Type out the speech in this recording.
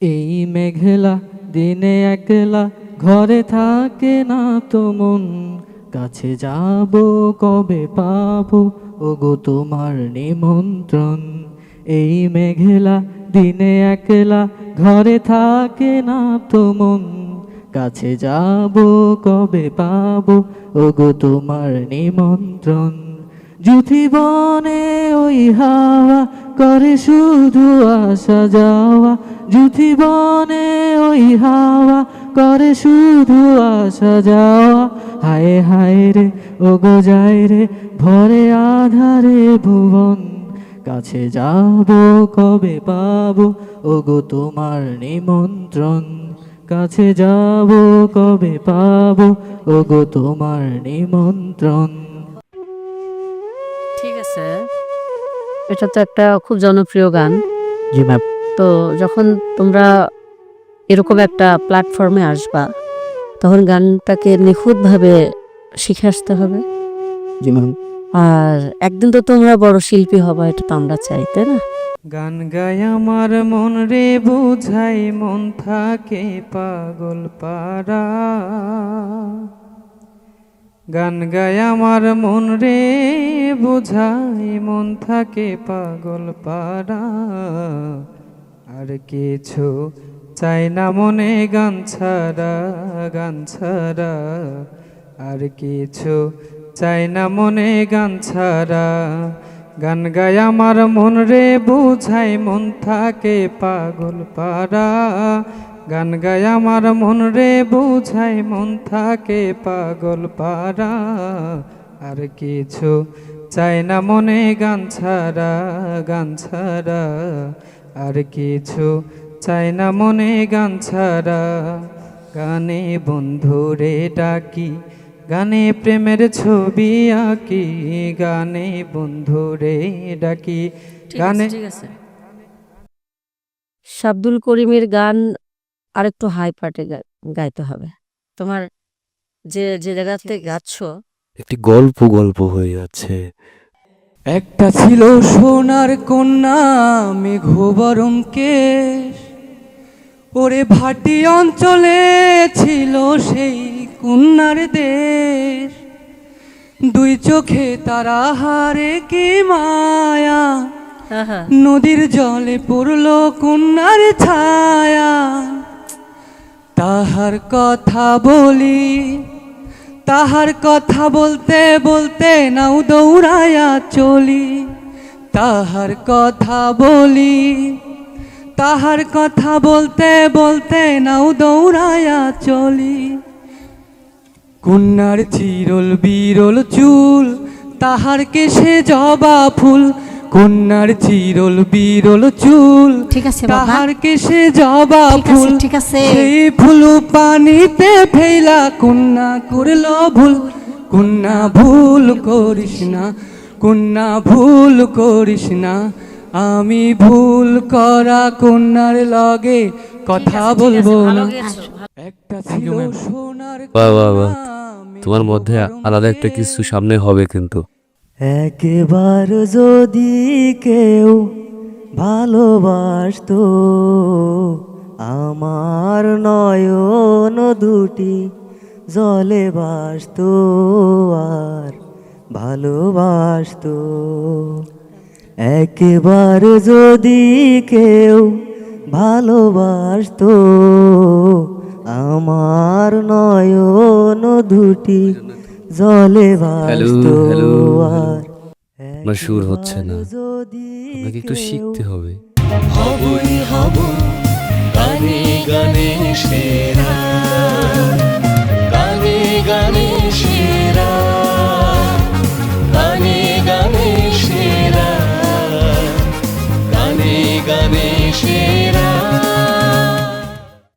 এই মেঘলা দিনে একলা ঘরে থাকে না তো মন। কাছে যাব কবে পাবো? ওগো তোমার নিমন্ত্রণ। এই মেঘলা দিনে একলা ঘরে থাকে না তো মন। কাছে যাব কবে পাবো? ওগো তোমার নিমন্ত্রণ। জুথি বনে ওই হাওয়া করে শুধু আসা যাওয়া জুথি বনে ওই হাওয়া, করে শুধু আসা যাওয়া। হায় হায় রে ও গো যায় রে, ভরে আধারে ভুবন। কাছে যাব, কবে পাব ও গো তোমার নিমন্ত্রণ। কাছে যাব, কবে পাবো ও গো তোমার নিমন্ত্রণ। ঠিক আছে। এটা তো একটা খুব জনপ্রিয় গান। জি ম্যাম তো যখন তোমরা এরকম একটা প্ল্যাটফর্মে আসবা তখন গানটাকে নিখুঁতভাবে শিখে আসতে হবে। জি ম্যাম আর একদিন তো তোমরা বড় শিল্পী হবা এটা তো আমরা চাই তাই না? গান গায় আমার মন রে বুঝাই মন থাকে পাগল পারা গান গায় আমার মন রে, বুঝাই মন থাকে পাগল পাড়া। আর কিছু চাই না মনে গান ছাড়া গান ছাড়া। আর কিছু চাই না মনে গান ছাড়া। গান গায় আমার মন রে, বুঝাই মন থাকে পাগল পারা গান গায় আমার মন রে বুঝাই মন থাকে পাগল পারা আর কিছু চাই না মনে গান ছাড়া গান ছাড়া। আর কিছু চাই না মনে গান ছাড়া। গানে বন্ধুরে ডাকি গানে প্রেমের ছবি আঁকি। গানে বন্ধুরে ডাকি গানে শাব্দুল করিমের গান আরেকটু হাই পার্টে গাইতে হবে। তোমার যে যে জায়গাতে গাচ্ছ একটি গল্প গল্প হয়ে যাচ্ছে। একটা ছিল সোনার কন্যা মেঘবরম কেশ ওরে ভাটি অঞ্চলে ছিল সেই কন্যার দেশ। দুই চোখে তারা হারে কি মায়া। নদীর জলে পড়ল কন্যার ছায়া। তাহার কথা বলি, তাহার কথা বলতে বলতে নাও দৌড়ায়া চলি। তাহার কথা বলি, তাহার কথা বলতে বলতে নাও দৌড়ায়া চলি। কন্যার চিরল বিরল চুল, তাহার কেশে জবা ফুল কন্যার চিরল বিরল চুল ঠিক আছে তাহার কেশে জবা ফুল ঠিক আছে। সেই ফুল পানিতে ফেলা কন্যা করল ভুল। কন্যা ভুল করিস না কন্যা ভুল করিস না আমি ভুল করা কন্যার লগে কথা বলব না। একটা ছিল সোনার। তোমার মধ্যে আলাদা একটা কিছু সামনে হবে কিন্তু। একবার যদি কেউ ভালোবাসতো, আমার নয়ন দুটি জলে বাসতো আর ভালোবাসতো। একবার যদি কেউ ভালোবাসতো, আমার নয়ন দুটি জলে আমার সুর হচ্ছে না। যদি আপনাকে একটু শিখতে হবে। হবই হব গানে গানে সেরা